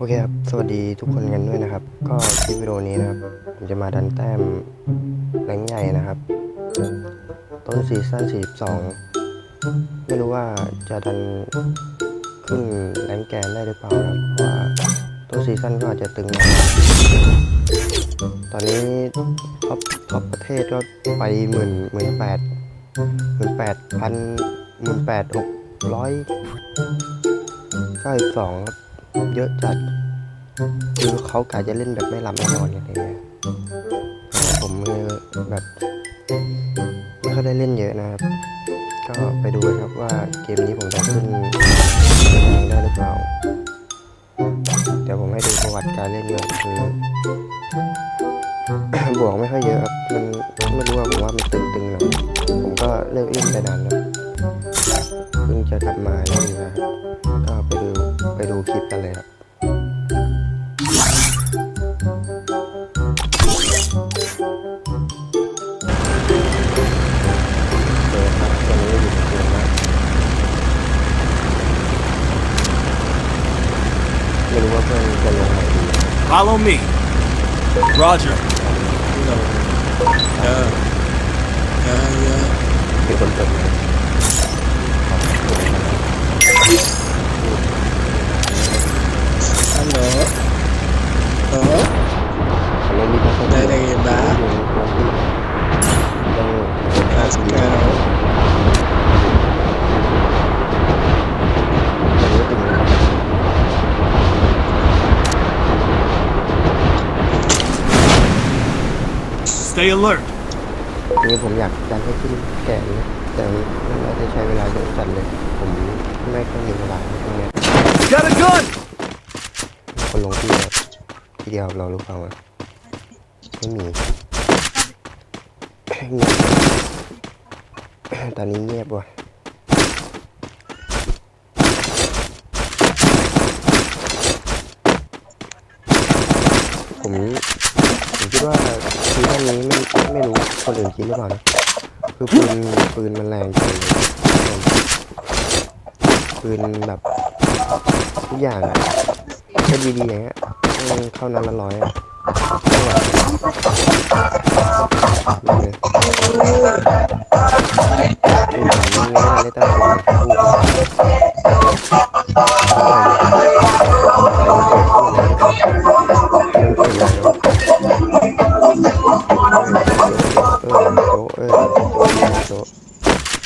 โอเคครับ สวัสดีทุกคนกันด้วยนะครับ ก็คลิปวิดีโอนี้นะครับ ผมจะมาดันแต้มแรงใหญ่นะครับ ต้นซีซั่น42 ไม่รู้ว่าจะดันขึ้นแรงแกนได้หรือเปล่านะครับเพราะว่าต้นซีซั่นก็อาจจะตึงน่อยตอนนี้ท็อปท็อปประเทศก็ไปหมื่นหมื่นแปดหมื่นแปดพันหมื่นแปดหกร้อยเก้าสิบสองครับ เยอะจัดคือเขากะจะเล่นแบบไม่หลับไม่นอนกันเลยนะผมคือแบบไม่ค่อยได้เล่นเยอะนะครับ ก็ไปดูครับว่าเกมนี้ผมจะขึ้นได้หรือเปล่าเดี๋ยวผมให้ดูประวัติการเล่นก่อนคือบวกไม่ค่อยเยอะครับ มันไม่รู้ว่าผมว่ามันตึงๆหน่อผมก็เลิกเล่นไปนานแล้วเพิ่งจะกลับมาเล่นนะก็ไปดู ไปดูคลิปกันเลยครับเจอครับตอนนี้อยู่ในเกมแล้วไม่รู้ว่าเพื่อนจะลงไหนดี Follow me. Roger. เออเยอะเยอะเป็นคนเปิดไหม ฮัลโหลฮัลโหล เขาเล่นมีพัฒนา ได้ได้ยินบ้า อยู่ในความที่ต้องเป็นภาพ ส ดี แก นะ น ตอนนี้ถึงแล้ว Stay alert. ทีนี้ผมอยากดันให้ขึ้นแขนนะแต่มันน่าจะใช้เวลาเยอะจัดเลย ผมไม่ค่อยมีเวลาในตรงเนี้ย Got a gun. คนลงที่แบบที่เดียวเรารู้เปล่าอะไม่มี เงียบ ตอนนี้เงียบว่ะ ผมผมคิ ดว่าซีซั่นนี้ไม่ไม่รู้คนอื่นคิดหรือเปล่านะคือปืนปืนมันแรงจริงปืนแบบทุกอย่างอะแค่ดีๆอย่างเงี้ยเข้านั้นละร้อยอะไม่ไหวเลยพูดถึงนี่ไม่ได้ตั้งใจ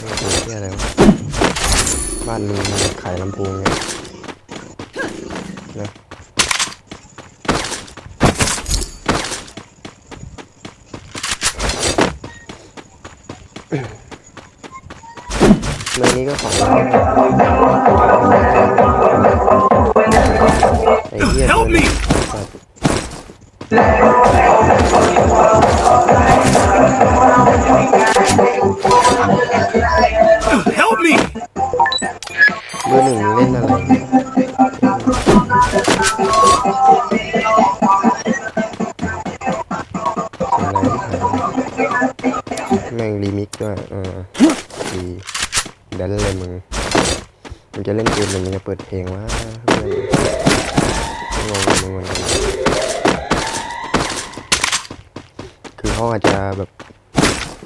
เออโจ๊ะที่อะไรวะบ้านมึงขายลำโพงไงนะเมืองนี้ก็ของไอ้เหี้ย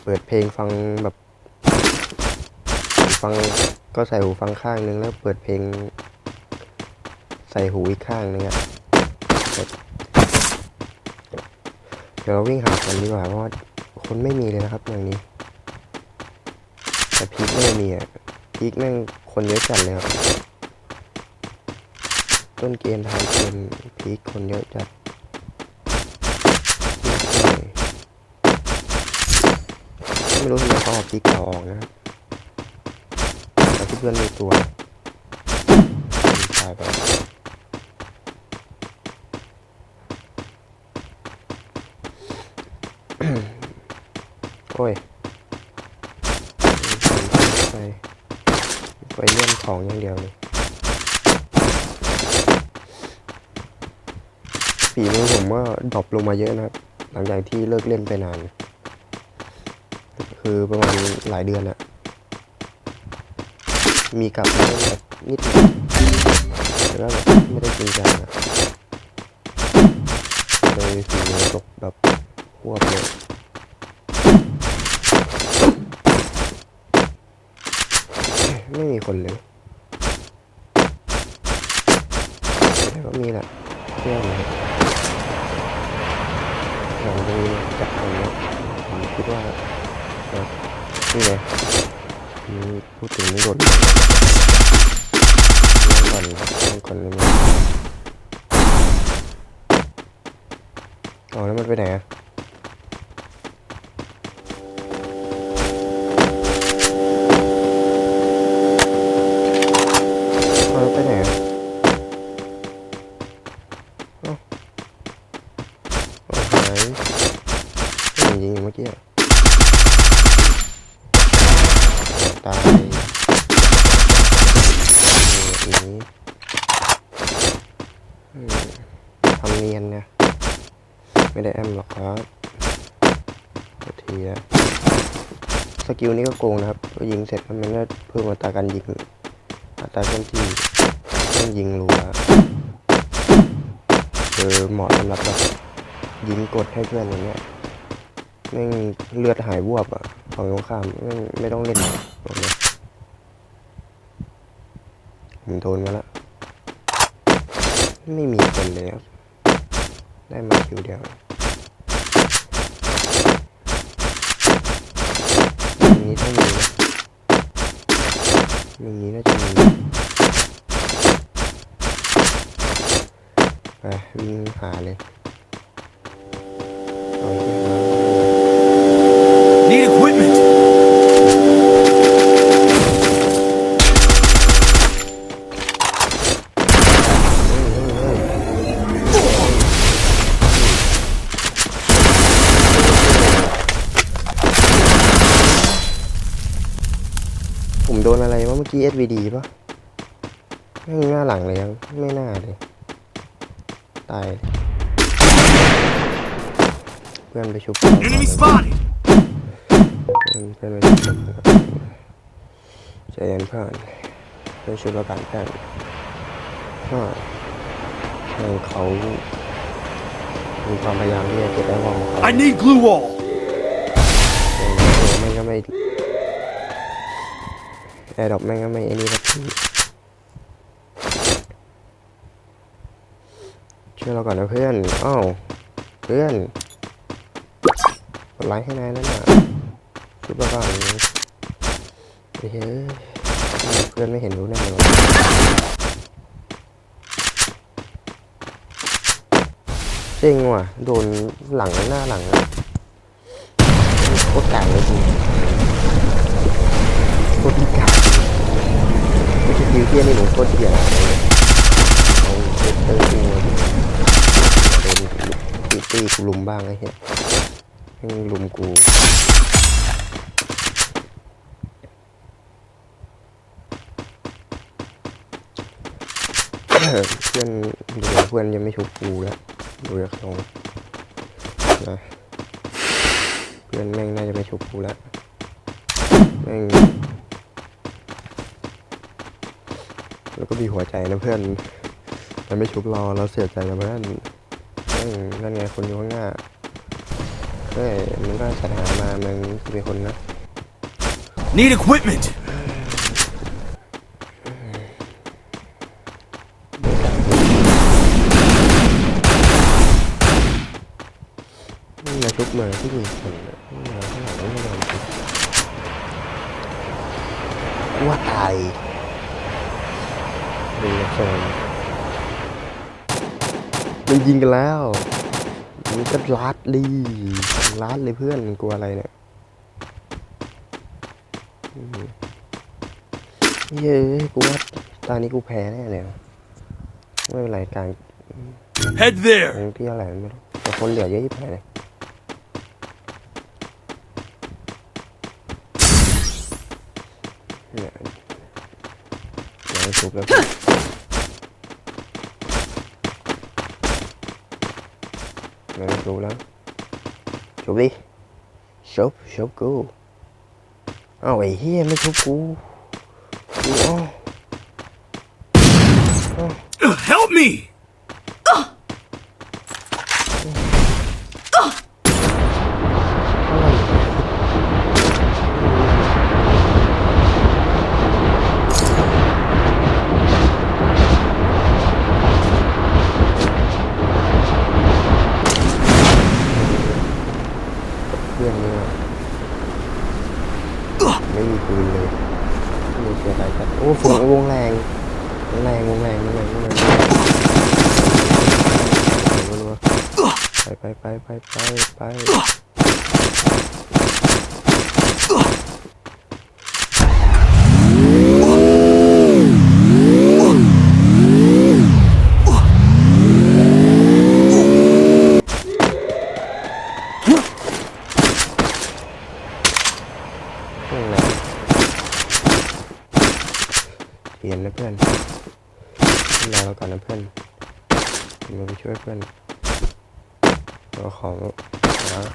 ปิดเพลงฟังแบบ ฟังก็ใส่หูฟังข้างนึงแล้วเปิดเพลง ใส่หูอีกข้างนึงอะเดี๋ยวเราวิ่งหาคนดีกว่าเพราะว่าคนไม่มีเลยนะครับอย่างนี้ แต่พีคไม่มีอะพีคแม่งคนเยอะจัดเลยครับต้นเกมทายเกมพีคคนเยอะจัด ไม่รู้ทำไมเขาเอาพีคเก่าออกนะครับแต่ที่เพื่อนมีตัวตายไปโอ้ยไปไปเลื่อนของอย่างเดียวเลยฝีมือผมว่าดรอปลงมาเยอะนะครับ หลังจากที่เลิกเล่นไปนาน คือประมาณหลายเดือนอะมีกลับมาเล่นแบบนิดหน่อยเอก็แบบไม่ได้จริงจังอะเลยฝีมือตกแบบควบเลยไม่มีคนเลยแต่ก็มีแหละเพื่อนเลยหลังจากนี้จากตรงนี้ผมคิดว่า นี่ไงอืมพูดถึงนี่โดดเรื่องก่อนเรื่องก่อนเลยอ๋อแล้วมันไปไหนอะไปไหนอะอ้าเอาหายไม่เห็นยิงเมื่อกี้ อะตายอย่างนี้อืมทำเนียนเนี่ย ไม่ได้แอมหรอกครับโทษทีนะสกิลนี้ก็โกงนะครับพอยิงเสร็จแล้วมันก็เพิ่มอัตราการยิงอัตราเคลื่อนที่ต้องยิงรัวคือเหมาะสำหรับแบบยิงกดให้เพื่อนอย่างเงี้ยแม่งเลือดหายบวบอะฝั่งตรงข้ามแม่งไม่ต้องเล่นบอกเลยผมโดนมาแล้ว ไม่มีคนเลยครับ ได้มาคิวเดียวนี้ต้องมีนะอย่างนี้น่าจะมีไปวิ่งหาเลยเอาอีกแกี้ SVD ปะไม่หน้าหลังเลยยังไม่น่าเลย ตาย เพื่อนไปชุบก่อน Enemy spotted. เพื่อนเพื่อนไปชุบก่อนใจเย็นเพื่อนเพื่อนชุบแล้วกันเพื่อนก็ให้เขามีความพยายามที่จะเก็บได้วอลของเขา I need glue wall. แม่งก็ไม่ แอร์ดรอปแม่งก็ไม่ไอ้นี่สักทีช่วยเราก่อนนะเพื่อนอ้าวเพื่อนกดไลค์ให้นายนั่นน่ะชุดเราก่อนเฮ้ยเพื่อนไม่เห็นรู้แน่เลยวะเจ๋งว่ะ โดนหลังหน้าหลังโคตรกลางเลยกูโค ไม่ใช่ดิวเทียนี่หนูโคตรเทียนเอาเซตเตอร์จริงตีตีกูลุมบ้างไอ้เหี้ยแม่งลุมกูเพื่อนดูแล้วเพื่อนยังไม่ชุบกูแล้วดูจากทรงนะเพื่อนแม่งน่าจะไม่ชุบกูแล้วแม่ง แล้วก็มีหัวใจนะเพื่อน มันไม่ชุบเราเราเสียใจนะเพื่อนแม่งนั่นไงคนอยู่ข้างหน้าเฮ้ยมึงก็สรรหามามึงเป็นคนนะ Need equipment. นี่มาชุบมาที่มีคนน่ะนี่มาข้างหลังไม่ยอมชุบว่าตาย ดูโซนมันยิงกันแล้วมันก็ลัดดิลัดเลยเพื่อนกลัวอะไรเนี่ยอืมเย้ยกูว่าตอนนี้กูแพ้แน่เลยไม่เป็นไรกลาง Head there. คงที่อะไรไม่รู้แต่คนเหลือเยอะยิ่งแพ้เลย Let's go, let's go. Rồi, let's go lắm. Chụp đi. Chụp, chụp cu. Oh, wait, here, let's go cu. Oh. oh. Help me!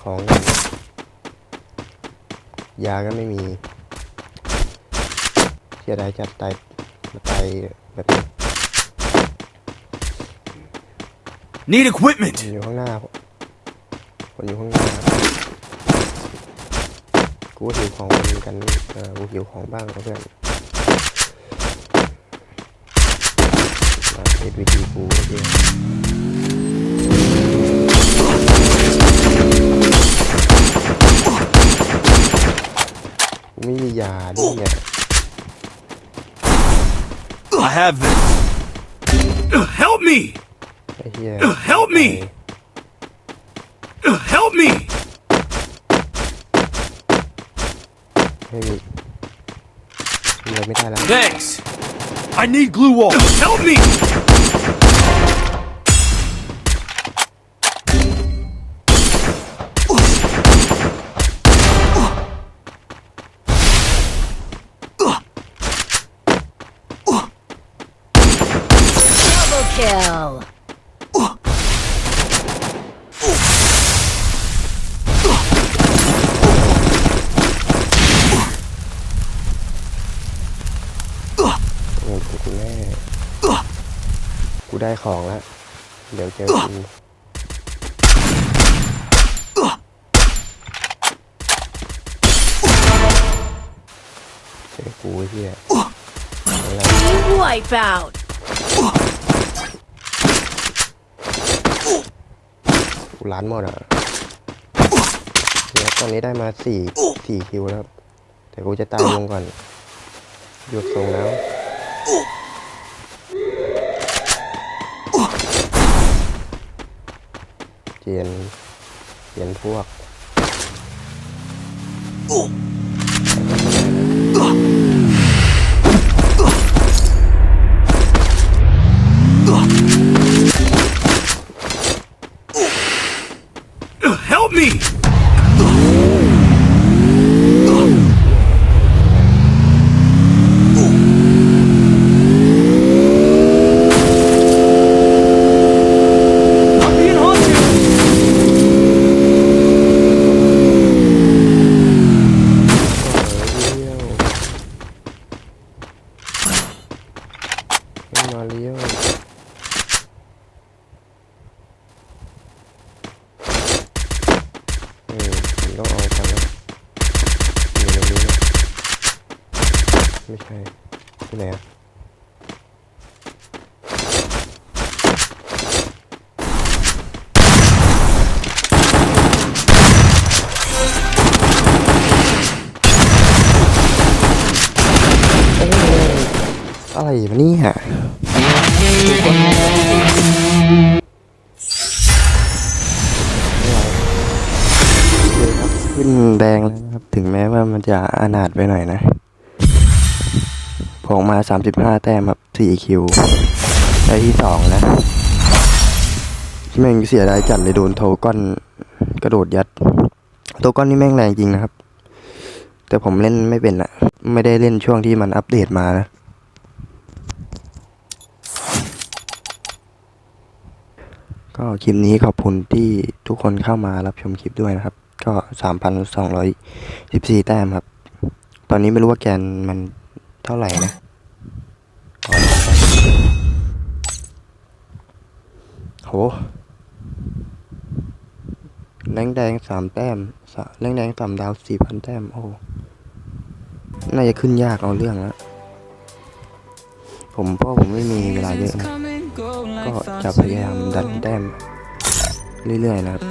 ของก่อนยาก็ไม่มีเสียดายจัดตายมาตายแบบนี้ Need equipment! คนอยู่ข้างหน้าคนอยู่ข้างหน้า กูก็หิวของเหมือนกันเออกูหิวของบ้างนะเพื่อนมาเอ็ดวีดีกูโอเยาด้วยเนี่ย I have them. Help me! ไอ้เหี้ย Help me! Help me! ไม่มีทำอะไรไม่ได้แล้ว Thanks. I need glue wall. Help me! Kill. โอ้โหกูแน่กูได้ของแล้วเดี๋ยวเจอกูเจอกูเหี้ยอะ ร้านหมดอะเดี๋ยวตอนนี้ได้มาสี่สี่คิวแล้ว แต่กูจะตายลงก่อน หยุดทรงแล้วเจียนเจียนพวก Help me! I'm being haunted! มาเลี้ยวเออผมต้องเอากันแล้วอยู่ในนี้นะไม่ใช่ ที่ไหนอะ โอ้ยอะไรมาเนี่ยเลยครับขึ้นแดงแล้วนะครับ ถึงแม้ว่ามันจะอนาถไปหน่อยนะผมมา 35 แต้มครับ4คิวได้ที่สองนะแม่งเสียดายจัดเลยโดนโทก้อนกระโดดยัด โทก้อนนี่แม่งแรงจริงนะครับ แต่ผมเล่นไม่เป็นอะไม่ได้เล่นช่วงที่มันอัปเดตมานะ ก็คลิปนี้ขอบคุณที่ทุกคนเข้ามารับชมคลิปด้วยนะครับ ก็สามพันสองร้อยสิบสี่แต้มครับ ตอนนี้ไม่รู้ว่าแกนมันเท่าไหร่นะโหแรงแดงสามแต้มแรงแดงสามดาวสี่พันแต้ม โอ้ น่าจะขึ้นยากเอาเรื่องแล้วผมพ่อผมไม่มีเวลาเยอะนะ ก็จะพยายามดันแต้มเรื่อยๆนะครับ